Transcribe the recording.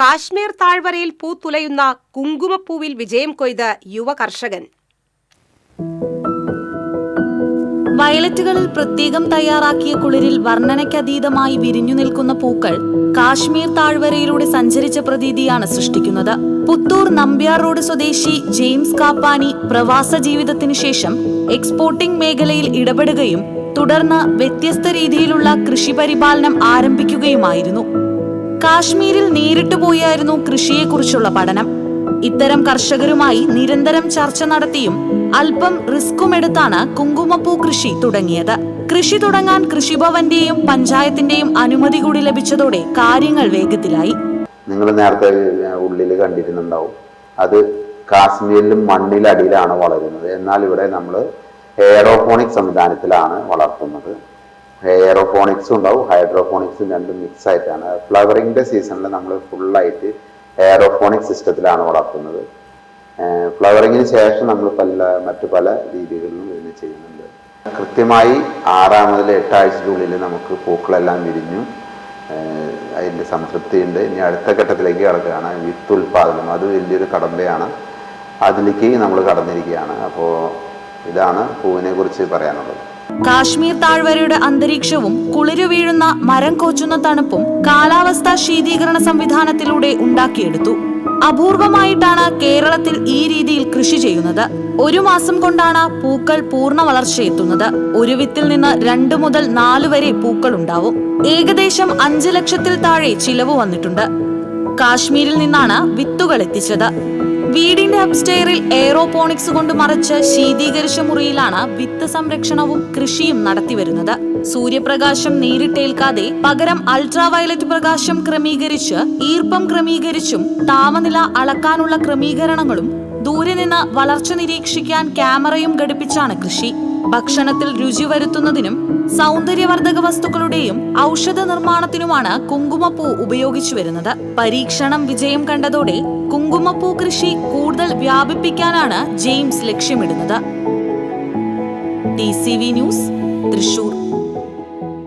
കാശ്മീർ താഴ്വരയിൽ പൂത്തുലയുന്ന കുങ്കുമപ്പൂവിൽ വിജയം കൊയ്ത് യുവ കർഷകൻ. വയലറ്റുകളിൽ പ്രത്യേകം തയ്യാറാക്കിയ കുളിരിൽ വർണനയ്ക്കതീതമായി വിരിഞ്ഞു നിൽക്കുന്ന പൂക്കൾ കാശ്മീർ താഴ്വരയിലൂടെ സഞ്ചരിച്ച പ്രതീതിയാണ് സൃഷ്ടിക്കുന്നത്. പുത്തൂർ നമ്പ്യാർ റോഡ് സ്വദേശി ജെയിംസ് കാപ്പാനി പ്രവാസ ജീവിതത്തിനു ശേഷം എക്സ്പോർട്ടിംഗ് മേഖലയിൽ ഇടപെടുകയും തുടർന്ന് വ്യത്യസ്ത രീതിയിലുള്ള കൃഷി പരിപാലനം ആരംഭിക്കുകയുമായിരുന്നു. കാശ്മീരിൽ നേരിട്ട് പോയായിരുന്നു കൃഷിയെക്കുറിച്ചുള്ള പഠനം. ഇത്തരം കർഷകരുമായി നിരന്തരം ചർച്ച നടത്തിയും അല്പം റിസ്ക്കും എടുത്താണ് കുങ്കുമപ്പൂ കൃഷി തുടങ്ങിയത്. കൃഷി തുടങ്ങാൻ കൃഷിഭവന്റെയും പഞ്ചായത്തിന്റെയും അനുമതി കൂടി ലഭിച്ചതോടെ കാര്യങ്ങൾ വേഗത്തിലായി. നിങ്ങൾ നേരത്തെ ഉള്ളിൽ കണ്ടിരുന്നുണ്ടാവും. അത് കാശ്മീരിലും മണ്ണിലടിയിലാണ് വളരുന്നത്. എന്നാൽ ഇവിടെ നമ്മൾ എയറോഫോണിക് സംവിധാനത്തിലാണ് വളർത്തുന്നത്. എയറോഫോണിക്സും ഉണ്ടാവും. ഹൈഡ്രോഫോണിക്സും രണ്ടും മിക്സ് ആയിട്ടാണ് ഫ്ലവറിങ്ങിന്റെ സീസണിൽ നമ്മൾ ഫുള്ളായിട്ട് എയറോഫോണിക് സിസ്റ്റത്തിലാണ് വളർത്തുന്നത് ഫ്ലവറിങ്ങിന് ശേഷം നമ്മൾ പല മറ്റു പല രീതികളിലും ഇതിന് ചെയ്യുന്നുണ്ട്. കൃത്യമായി ആറാം മുതൽ എട്ടാഴ്ചയ്ക്കുള്ളിൽ നമുക്ക് പൂക്കളെല്ലാം വിരിഞ്ഞു. അതിന്റെ സംതൃപ്തിയുണ്ട്. ഇനി അടുത്ത ഘട്ടത്തിലേക്ക് കിടക്കുകയാണ്. വിത്ത് ഉൽപാദനം അത് വലിയൊരു കടമ്പയാണ്. അതിലേക്ക് നമ്മൾ കടന്നിരിക്കുകയാണ്. അപ്പോൾ ഇതാണ് പൂവിനെ കുറിച്ച് പറയാനുള്ളത്. കാശ്മീർ താഴ്വരയുടെ അന്തരീക്ഷവും കുളിരു വീഴുന്ന മരം കോച്ചുന്ന തണുപ്പും കാലാവസ്ഥാ ശീതീകരണ സംവിധാനത്തിലൂടെ ഉണ്ടാക്കിയെടുത്തു. അപൂർവമായിട്ടാണ് കേരളത്തിൽ ഈ രീതിയിൽ കൃഷി ചെയ്യുന്നത്. ഒരു മാസം കൊണ്ടാണ് പൂക്കൾ പൂർണ വളർച്ചയെത്തുന്നത്. ഒരു വിത്തിൽ നിന്ന് രണ്ട് മുതൽ നാല് വരെ പൂക്കൾ ഉണ്ടാവും. ഏകദേശം അഞ്ച് ലക്ഷത്തിൽ താഴെ ചിലവ് വന്നിട്ടുണ്ട്. കാശ്മീരിൽ നിന്നാണ് വിത്തുകൾ എത്തിച്ചത്. വീടിന്റെ അപ്സ്റ്റെയറിൽ എയറോപോണിക്സ് കൊണ്ട് മറച്ച് ശീതീകരിച്ച മുറിയിലാണ് വിത്ത് സംരക്ഷണവും കൃഷിയും നടത്തിവരുന്നത്. സൂര്യപ്രകാശം നേരിട്ടേൽക്കാതെ പകരം അൾട്രാവയലറ്റ് പ്രകാശം ക്രമീകരിച്ച് ഈർപ്പം ക്രമീകരിച്ചും താപനില അളക്കാനുള്ള ക്രമീകരണങ്ങളും ദൂരെ നിന്ന് വളർച്ച നിരീക്ഷിക്കാൻ ക്യാമറയും ഘടിപ്പിച്ചാണ് കൃഷി. ഭക്ഷണത്തിൽ രുചി വരുത്തുന്നതിനും സൗന്ദര്യവർദ്ധക വസ്തുക്കളുടെയും ഔഷധ നിർമ്മാണത്തിനുമാണ് കുങ്കുമപ്പൂ ഉപയോഗിച്ചു വരുന്നത്. പരീക്ഷണം വിജയം കണ്ടതോടെ കുങ്കുമപ്പൂ കൃഷി കൂടുതൽ വ്യാപിപ്പിക്കാനാണ് ജെയിംസ് ലക്ഷ്യമിടുന്നത്. V news Thrissur.